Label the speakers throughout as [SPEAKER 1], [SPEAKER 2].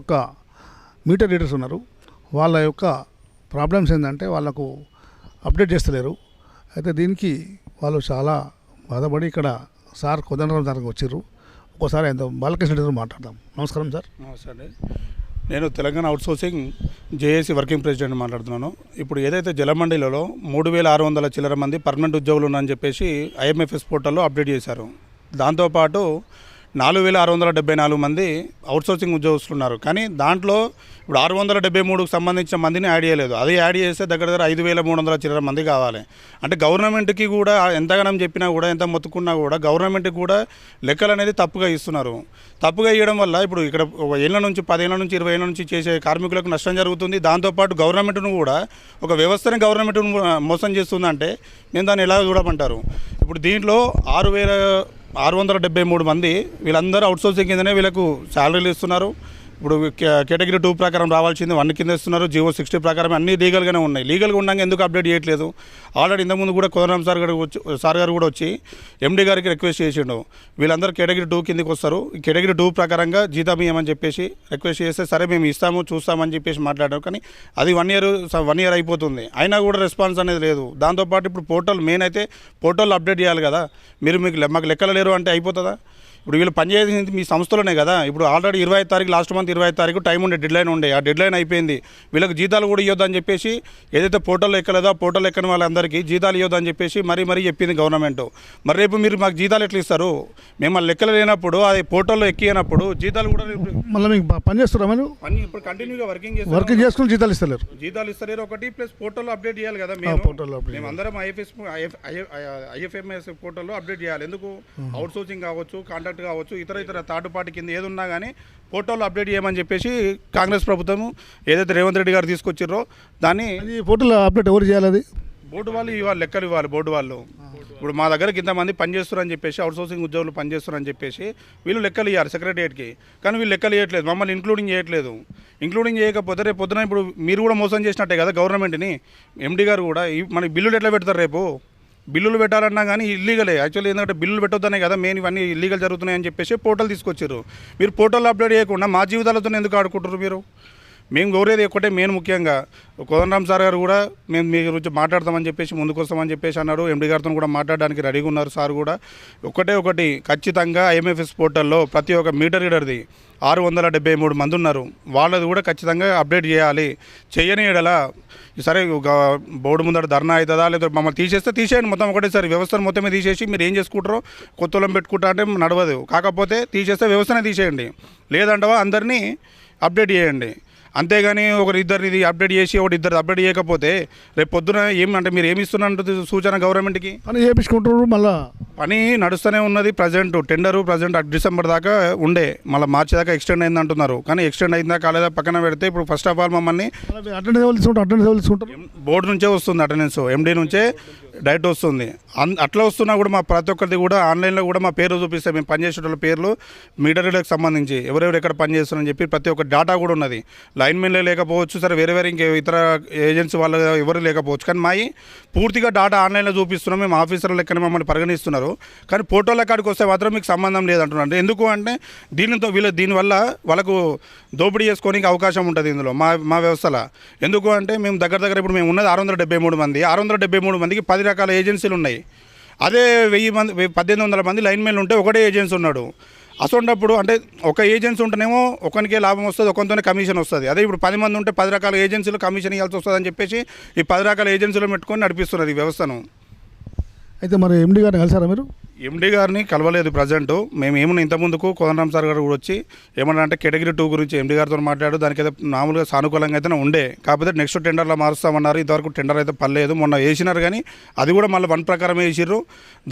[SPEAKER 1] ఒక్క metre readers ఉన్నారు. వాళ్ళ యొక్క ప్రాబ్లమ్స్ ఏంటంటే వాళ్ళకు అప్డేట్ చేస్తలేరు. అయితే దీనికి వాళ్ళు చాలా బాధపడి ఇక్కడ సార్ కొదండరాం దగ్గరకు వచ్చారు ఒక్కోసారి ఎంత బాలకృష్ణ రెడ్డితో మాట్లాడదాం. నమస్కారం సార్.
[SPEAKER 2] నమస్తే నేను Telangana outsourcing JAC working president మాట్లాడుతున్నాను. ఇప్పుడు ఏదైతే జలమండలిలో మూడు వేల ఆరు వందల చిల్లర మంది పర్మనెంట్ ఉద్యోగులు ఉన్నారని చెప్పేసి ఐఎంఎఫ్ఎస్ పోర్టల్లో అప్డేట్ చేశారు. దాంతోపాటు నాలుగు వేల ఆరు వందల డెబ్బై నాలుగు మంది అవుట్సోర్సింగ్ ఉద్యోగస్తులు ఉన్నారు కానీ దాంట్లో ఇప్పుడు ఆరు వందల డెబ్బై మూడుకు సంబంధించిన మందిని యాడ్ చేయలేదు. అది యాడ్ చేస్తే దగ్గర దగ్గర ఐదు వేల మూడు వందల చిల్లర మంది కావాలి. అంటే గవర్నమెంట్కి కూడా ఎంతగానం చెప్పినా కూడా ఎంత మొత్తుకున్నా కూడా గవర్నమెంట్కి కూడా లెక్కలు అనేది తప్పుగా ఇస్తున్నారు. తప్పుగా ఇవ్వడం వల్ల ఇప్పుడు ఇక్కడ ఒక ఏళ్ళ నుంచి పదేళ్ళ నుంచి ఇరవై ఏళ్ళ నుంచి చేసే కార్మికులకు నష్టం జరుగుతుంది. దాంతోపాటు గవర్నమెంట్ను కూడా ఒక వ్యవస్థని గవర్నమెంట్ను మోసం చేస్తుందంటే నేను దాన్ని ఎలా చూడమంటారు? ఇప్పుడు దీంట్లో ఆరు వేల ఆరు వందల డెబ్బై మూడు మంది వీళ్ళందరూ అవుట్సోర్సింగ్ కిందనే వీళ్ళకు శాలరీలు ఇస్తున్నారు. ఇప్పుడు కేటగిరీ టూ ప్రకారం రావాల్సింది వన్ కింద ఇస్తున్నారు జియో సిక్స్టీ ప్రకారం అన్ని లీగల్గానే ఉన్నాయి. లీగల్గా ఉండగా ఎందుకు అప్డేట్ చేయట్లేదు? ఆల్రెడీ ఇంతకుముందు కూడా కోదరాం సార్ గారు వచ్చి సార్ గారు కూడా వచ్చి ఎండి గారికి రిక్వెస్ట్ చేసిండు. వీళ్ళందరూ కేటగిరీ టూ కిందకి వస్తారు. కేటగిరీ టూ ప్రకారంగా జీతం ఇవ్వమని చెప్పేసి రిక్వెస్ట్ చేస్తే సరే మేము ఇస్తాము చూస్తామని చెప్పేసి మాట్లాడారు. కానీ అది వన్ ఇయర్ వన్ ఇయర్ అయిపోతుంది. అయినా కూడా రెస్పాన్స్ అనేది లేదు. దాంతోపాటు ఇప్పుడు పోర్టల్ మెయిన్ అయితే పోర్టల్ అప్డేట్ చేయాలి కదా. మీరు మీకు లె- మాకు లెక్కలు లేరు అంటే అయిపోతుందా? ఇప్పుడు వీళ్ళు పనిచేసింది మీ సంస్థలోనే కదా. ఇప్పుడు ఆల్రెడీ ఇరవై తారీఖు లాస్ట్ మంత్ ఇరవై ఐదు తారీఖు టైం ఉండే డెడ్ లైన్ ఉండే. ఆ డెడ్ లైన్ అయిపోయింది. వీళ్ళకి జీతాలు కూడా ఇవ్వద్దని చెప్పేసి ఏదైతే పోర్టల్ ఎక్కలేదో ఆ పోర్టల్ ఎక్కని వాళ్ళందరికీ జీతాలు ఇవ్వద్దని చెప్పేసి మరీ మరీ చెప్పింది గవర్నమెంట్. మరి రేపు మీరు మాకు జీతాలు ఎట్లా ఇస్తారు? మేము లెక్కలు లేనప్పుడు అది పోర్టల్లో ఎక్కినప్పుడు జీతాలు కూడా
[SPEAKER 1] మళ్ళీ మీకు పని చేస్తున్నారా మీరు
[SPEAKER 2] పని ఇప్పుడు కంటిన్యూగా వర్కింగ్
[SPEAKER 1] వర్క్ చేసుకుని జీతాలు ఇస్తలేరు.
[SPEAKER 2] జీతాలు ఇస్తలేరు ఒకటి ప్లస్ పోర్టల్లో అప్డేట్ చేయాలి కదా
[SPEAKER 1] ఆ, పోర్టల్లో
[SPEAKER 2] మేము అందరం ఐఎఫ్ఎస్ ఐఎఫ్ఎంఎస్ పోర్టల్లో అప్డేట్ చేయాలి. ఎందుకు? అవుట్ సోర్సింగ్ కావచ్చు కాంట్రాక్ట్ కావచ్చు ఇతర ఇతర థర్డ్ పార్టీ కింద ఏది ఉన్నా కానీ పోర్టల్లో అప్డేట్ చేయమని చెప్పేసి కాంగ్రెస్ ప్రభుత్వం ఏదైతే రేవంత్ రెడ్డి గారు తీసుకొచ్చిర్రో దాన్ని
[SPEAKER 1] పోర్టల్ అప్డేట్ ఎవరు చేయాలి అది?
[SPEAKER 2] బోర్డు వాళ్ళు ఇవ్వాలి లెక్కలు ఇవ్వాలి బోర్డు వాళ్ళు. ఇప్పుడు మా దగ్గరకి ఇంతమంది పనిచేస్తున్నారని చెప్పేసి అవుట్సోర్సింగ్ ఉద్యోగులు పనిచేస్తున్నారని చెప్పేసి వీళ్ళు లెక్కలు ఇవ్వాలి సెక్రటరియట్కి కానీ వీళ్ళు లెక్కలు ఇవ్వట్లేదు మమ్మల్ని ఇంక్లూడింగ్ చేయట్లేదు. ఇంక్లూడింగ్ చేయకపోతే రేపు పొద్దున ఇప్పుడు మీరు కూడా మోసం చేసినట్టే కదా గవర్నమెంట్ని ఎండి గారు కూడా మనకి బిల్లులు ఎట్లా పెడతారు రేపు? బిల్లులు పెట్టాలన్నా కానీ ఇల్లీగలే యాక్చువల్లీ ఎందుకంటే బిల్లులు పెట్టొద్దనే కదా మెయిన్ ఇవన్నీ ఇల్లీగల్ జరుగుతున్నాయని చెప్పేసి పోర్టల్ తీసుకొచ్చారు. మీరు పోర్టల్ అప్డేట్ చేయకుండా మా జీవితాలతో ఎందుకు ఆడుకుంటారు మీరు? మేము కోరేది ఒకటే మెయిన్ ముఖ్యంగా కోదండరామ్ సార్ గారు కూడా మేము మీ గురించి మాట్లాడతామని చెప్పేసి ముందుకొస్తామని చెప్పేసి అన్నారు ఎండి గారితో కూడా మాట్లాడడానికి రెడీగా ఉన్నారు సార్ కూడా. ఒకటే ఒకటి ఖచ్చితంగా ఐఎంఎఫ్ఎస్ పోర్టల్లో ప్రతి ఒక్క మీటర్ రీడర్ది ఆరు వందల డెబ్బై మూడు మంది ఉన్నారు. వాళ్ళది కూడా ఖచ్చితంగా అప్డేట్ చేయాలి. చేయని ఎడలా సరే బోర్డు ముందర ధర్నా అవుతుందా లేదా మమ్మల్ని తీసేస్తే తీసేయండి. మొత్తం ఒకటేసారి వ్యవస్థను మొత్తమే తీసేసి మీరు ఏం చేసుకుంటారో కొత్తలం పెట్టుకుంటా అంటే నడవదు. కాకపోతే తీసేస్తే వ్యవస్థనే తీసేయండి. లేదంటవా అందరినీ అప్డేట్ చేయండి. అంతేగాని ఒకరి ఇద్దరిని ఇది అప్డేట్ చేసి ఒకటి ఇద్దరు అప్డేట్ చేయకపోతే రేపు పొద్దున ఏం అంటే మీరు ఏమి ఇస్తున్నారు సూచన గవర్నమెంట్కి?
[SPEAKER 1] పని చేయించుకుంటున్నారు మళ్ళీ.
[SPEAKER 2] పని నడుస్తూనే ఉన్నది ప్రజెంట్ టెండరు ప్రజెంట్ డిసెంబర్ దాకా ఉండే. మళ్ళీ మార్చి దాకా ఎక్స్టెండ్ అయింది అంటున్నారు. కానీ ఎక్స్టెండ్ అయిందా కాలేదా పక్కన పెడితే ఇప్పుడు ఫస్ట్ ఆఫ్ ఆల్ మమ్మల్ని బోర్డు నుంచే వస్తుంది అటెండెన్స్ ఎండి నుంచే డైరెక్ట్ వస్తుంది. అట్లా వస్తున్నా కూడా మా ప్రతి ఒక్కరిది కూడా ఆన్లైన్లో కూడా మా పేర్లు చూపిస్తే మేము పనిచేసేటోళ్ళ పేర్లు మీటర్ సంబంధించి ఎవరెవరు ఎక్కడ పనిచేస్తున్నారని చెప్పి ప్రతి ఒక్క డేటా కూడా ఉన్నది. లైన్మెన్లే లేకపోవచ్చు సరే వేరే వేరే ఇంకే ఇతర ఏజెన్సీ వాళ్ళు ఎవరు లేకపోవచ్చు. కానీ మాయి పూర్తిగా డేటా ఆన్లైన్లో చూపిస్తున్నాం మేము ఆఫీసర్ల లెక్కన మమ్మల్ని పరిగణిస్తున్నారు. కానీ ఫోటోల కాడికి వస్తే మాత్రం మీకు సంబంధం లేదంటున్నారు. ఎందుకు అంటే దీనితో వీళ్ళు దీనివల్ల వాళ్ళకు దోపిడీ చేసుకోనికి అవకాశం ఉంటుంది ఇందులో మా మా వ్యవస్థలో. ఎందుకు అంటే మేము దగ్గర దగ్గర ఇప్పుడు మేము ఉన్నది ఆరు వందల డెబ్బై మూడు మంది. ఆరు వందల డెబ్బై మూడు మందికి పది రకాల ఏజెన్సీలు ఉన్నాయి. అదే వెయ్యి మంది పద్దెనిమిది వందల మంది లైన్మెన్లు ఉంటే ఒకటే ఏజెన్సీ ఉన్నాడు. అసొంటప్పుడు అంటే ఒక ఏజెన్సీ ఉంటేనేమో ఒకరికే లాభం వస్తుంది ఒకరితోనే కమిషన్ వస్తుంది. అదే ఇప్పుడు పది మంది ఉంటే పది రకాల ఏజెన్సీలు కమిషన్ ఇవ్వాల్సి వస్తుంది అని చెప్పేసి ఈ పది రకాల ఏజెన్సీలు పెట్టుకొని నడిపిస్తున్నారు ఈ వ్యవస్థను.
[SPEAKER 1] అయితే మరి ఎండి గారిని కలిసారా మీరు?
[SPEAKER 2] ఎండి గారిని కలవలేదు ప్రజెంట్. మేము ఏమన్నా ఇంతకుముందుకు కోదండరామ్ సార్ గారు కూడా వచ్చి ఏమన్నా అంటే కేటగిరీ టూ గురించి ఎండి గారితో మాట్లాడు దానికి అయితే మామూలుగా సానుకూలంగా అయితే ఉండే. కాకపోతే నెక్స్ట్ టెండర్లో మారుస్తామన్నారు ఇంతవరకు టెండర్ అయితే పర్లేదు మొన్న వేసినారు కానీ అది కూడా మళ్ళీ వన్ ప్రకారం వేసిర్రు.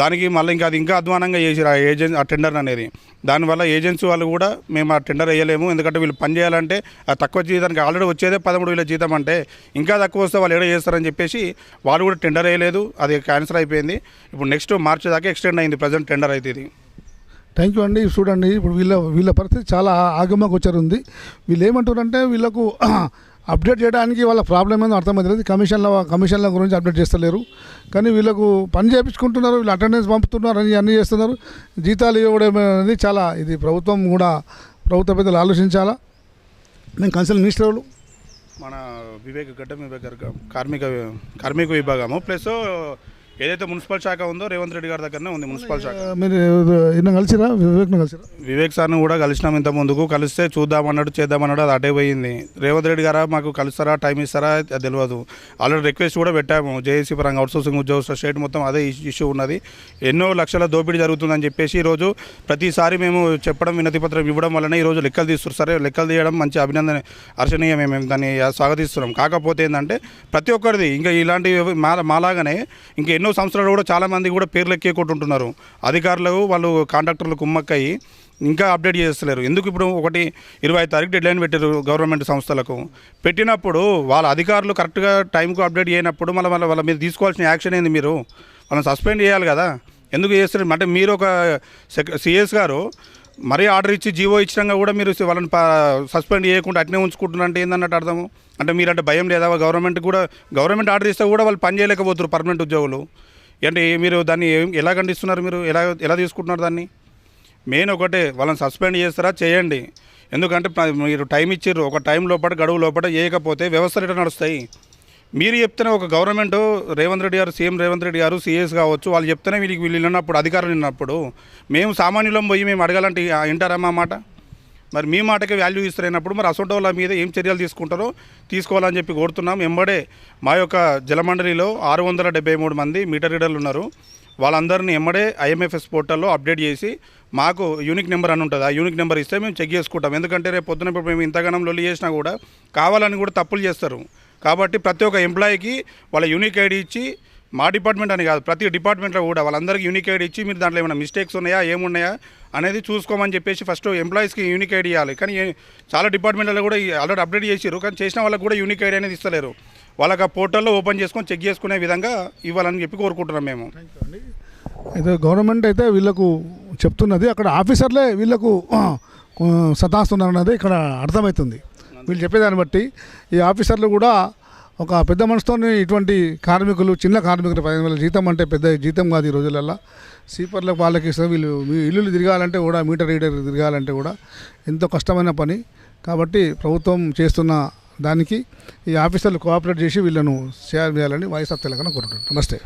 [SPEAKER 2] దానికి మళ్ళీ ఇంకా అది ఇంకా అధ్వానంగా చేసిరు ఆ ఏజెన్సీ ఆ టెండర్ అనేది. దానివల్ల ఏజెన్సీ వాళ్ళు కూడా మేము ఆ టెండర్ వేయలేము. ఎందుకంటే వీళ్ళు పని చేయాలంటే ఆ తక్కువ జీతానికి ఆల్రెడీ వచ్చేదే పదమూడు వేల జీతం అంటే ఇంకా తక్కువ వస్తే వాళ్ళు ఏడో చేస్తారని చెప్పేసి వాళ్ళు కూడా టెండర్ వేయలేదు. అది క్యాన్సిల్ అయిపోయింది. ఇప్పుడు నెక్స్ట్ మార్చి దాకా ఎక్స్టెండ్ అయింది. ప్రజెంట్ టెండర్ అయితే ఇది.
[SPEAKER 1] థ్యాంక్ యూ అండి. చూడండి ఇప్పుడు వీళ్ళ వీళ్ళ పరిస్థితి చాలా ఆగమకు వచ్చారు ఉంది వీళ్ళు ఏమంటారంటే వీళ్ళకు అప్డేట్ చేయడానికి వాళ్ళ ప్రాబ్లం ఏందో అర్థమవుతుంది కమిషన్ల కమిషన్ల గురించి అప్డేట్ చేస్తలేరు. కానీ వీళ్ళకు పని చేయించుకుంటున్నారు వీళ్ళు అటెండెన్స్ పంపుతున్నారు అని అన్నీ చేస్తున్నారు. జీతాలు ఇవ్వడం అనేది చాలా ఇది ప్రభుత్వం కూడా ప్రభుత్వ పెద్దలు ఆలోచించాలా? మేము కన్సల్ట్ మినిస్టర్ వాళ్ళు.
[SPEAKER 2] మన వివేక్ గడ్డం కార్మిక కార్మిక విభాగము. ప్లస్ ఏదైతే మున్సిపల్ శాఖ ఉందో రేవంత్ రెడ్డి గారి దగ్గరనే ఉంది మున్సిపల్ శాఖ.
[SPEAKER 1] మీరు కలిసిరా? వివేక్ను కలిసిరా?
[SPEAKER 2] వివేక్ సార్ని కూడా కలిసినాం ఇంత ముందుకు. కలిస్తే చూద్దామన్నాడు చేద్దామన్నాడు అది అటే పోయింది. రేవంత్ రెడ్డి గారా మాకు కలుస్తారా టైం ఇస్తారా అది తెలియదు ఆల్రెడీ రిక్వెస్ట్ కూడా పెట్టాము. జేఏసీ పరంగా అవుట్సోర్సింగ్ ఉద్యోగస్తుల స్టేట్ మొత్తం అదే ఇష్యూ ఉన్నది. ఎన్నో లక్షల దోపిడీ జరుగుతుందని చెప్పేసి ఈరోజు ప్రతిసారి మేము చెప్పడం వినతి పత్రం ఇవ్వడం వలన ఈరోజు లెక్కలు తీస్తారు సరే లెక్కలు తీయడం మంచి అభినందన హర్షణీయమే మేము దాన్ని స్వాగతిస్తున్నాం. కాకపోతే ఏంటంటే ప్రతి ఒక్కరిది ఇంకా ఇలాంటి మాలాగానే ఇంకా ఎన్నో సంవత్సరాలు కూడా చాలామంది కూడా పేర్లు ఎక్కేకుంటుంటున్నారు అధికారులు వాళ్ళు కాంట్రాక్టర్లు కుమ్మక్కయ్యి ఇంకా అప్డేట్ చేస్తలేరు. ఎందుకు ఇప్పుడు ఒకటి ఇరవై తారీఖు డెడ్ లైన్ పెట్టారు గవర్నమెంట్ సంస్థలకు. పెట్టినప్పుడు వాళ్ళ అధికారులు కరెక్ట్గా టైంకు అప్డేట్ చేయనప్పుడు మళ్ళీ వాళ్ళ వాళ్ళ మీద తీసుకోవాల్సిన యాక్షన్ ఏంది మీరు? వాళ్ళని సస్పెండ్ చేయాలి కదా. ఎందుకు చేస్తున్నారు అంటే మీరు ఒక సెక్ సిఎస్ గారు మరీ ఆర్డర్ ఇచ్చి జీవో ఇచ్చినాక కూడా మీరు వాళ్ళని సస్పెండ్ చేయకుండా అట్నే ఉంచుకుంటున్నారంటే ఏందన్నట్టు అర్థము? అంటే మీరంటే భయం లేదా? గవర్నమెంట్ కూడా గవర్నమెంట్ ఆర్డర్ ఇస్తే కూడా వాళ్ళు పని చేయలేకపోతున్నారు పర్మనెంట్ ఉద్యోగులు. అంటే మీరు దాన్ని ఏం- ఎలా ఖండిస్తున్నారు మీరు? ఎలా ఎలా తీసుకుంటున్నారు దాన్ని? మెయిన్ ఒకటే వాళ్ళని సస్పెండ్ చేస్తారా? చేయండి. ఎందుకంటే మీరు టైం ఇచ్చారు ఒక టైం లోపల గడువు లోపల చేయకపోతే వ్యవస్థలు ఎట్లా నడుస్తాయి? మీరు చెప్తేనే ఒక గవర్నమెంట్ రేవంత్ రెడ్డి గారు సీఎం రేవంత్ రెడ్డి గారు సీఎస్ కావచ్చు వాళ్ళు చెప్తేనే వీళ్ళకి వీళ్ళు విన్నప్పుడు అధికారులు విన్నప్పుడు మేము సామాన్యులం పోయి మేము అడగాలంటే వింటారమ్మా వింటారా మా మాట? మరి మీ మాటకి వాల్యూ ఇస్తున్నప్పుడు మరి అసొంటి వాళ్ళ మీద ఏం చర్యలు తీసుకుంటారో తీసుకోవాలని చెప్పి కోరుతున్నాం. ఎంబడే మా యొక్క జలమండలిలో ఆరు వందల డెబ్బై మూడు మంది మీటర్ రీడర్లు ఉన్నారు. వాళ్ళందరినీ ఎమ్మడే ఐఎంఎఫ్ఎస్ పోర్టల్లో అప్డేట్ చేసి మాకు యూనిక్ నెంబర్ అని ఉంటుంది. ఆ యూనిక్ నెంబర్ ఇస్తే మేము చెక్ చేసుకుంటాం. ఎందుకంటే రేపు పొద్దునప్పుడు మేము ఇంతగానం లొల్లి చేసినా కూడా కావాలని కూడా తప్పులు చేస్తారు. కాబట్టి ప్రతి ఒక్క ఎంప్లాయీకి వాళ్ళ యూనిక్ ఐడి ఇచ్చి మా డిపార్ట్మెంట్ అని కాదు ప్రతి డిపార్ట్మెంట్లో కూడా వాళ్ళందరికీ యూనిక్ ఐడి ఇచ్చి మీరు దాంట్లో ఏమైనా మిస్టేక్స్ ఉన్నాయా ఏమున్నాయా అనేది చూసుకోమని చెప్పేసి ఫస్ట్ ఎంప్లాయీస్కి యూనిక్ ఐడి ఇవ్వాలి కానీ చాలా డిపార్ట్మెంట్లలో కూడా ఆల్రెడీ అప్డేట్ చేసారు కానీ చేసిన వాళ్ళకి కూడా యూనిక్ ఐడి అనేది ఇస్తలేరు. వాళ్ళకి ఆ పోర్టల్లో ఓపెన్ చేసుకొని చెక్ చేసుకునే విధంగా ఇవ్వాలని చెప్పి కోరుకుంటున్నాం మేము.
[SPEAKER 1] అయితే గవర్నమెంట్ అయితే వీళ్ళకు చెప్తున్నది అక్కడ ఆఫీసర్లే వీళ్ళకు సతాస్తున్నారు అన్నది ఇక్కడ అర్థమవుతుంది. వీళ్ళు చెప్పేదాన్ని బట్టి ఈ ఆఫీసర్లు కూడా ఒక పెద్ద మనసుతోనే ఇటువంటి కార్మికులు చిన్న కార్మికులు పదిహేను వేల జీతం అంటే పెద్ద జీతం కాదు ఈ రోజులల్లో. సీపర్లకు వాళ్ళకి ఇస్తారు వీళ్ళు మీ ఇల్లులు తిరగాలంటే కూడా మీటర్ రీడర్ తిరగాలంటే కూడా ఎంతో కష్టమైన పని. కాబట్టి ప్రభుత్వం చేస్తున్న దానికి ఈ ఆఫీసర్లు కోఆపరేట్ చేసి వీళ్ళను షేర్ చేయాలని వాయిస్ ఆఫ్ తెలంగాణ కోరుకుంటున్నాను. నమస్తే.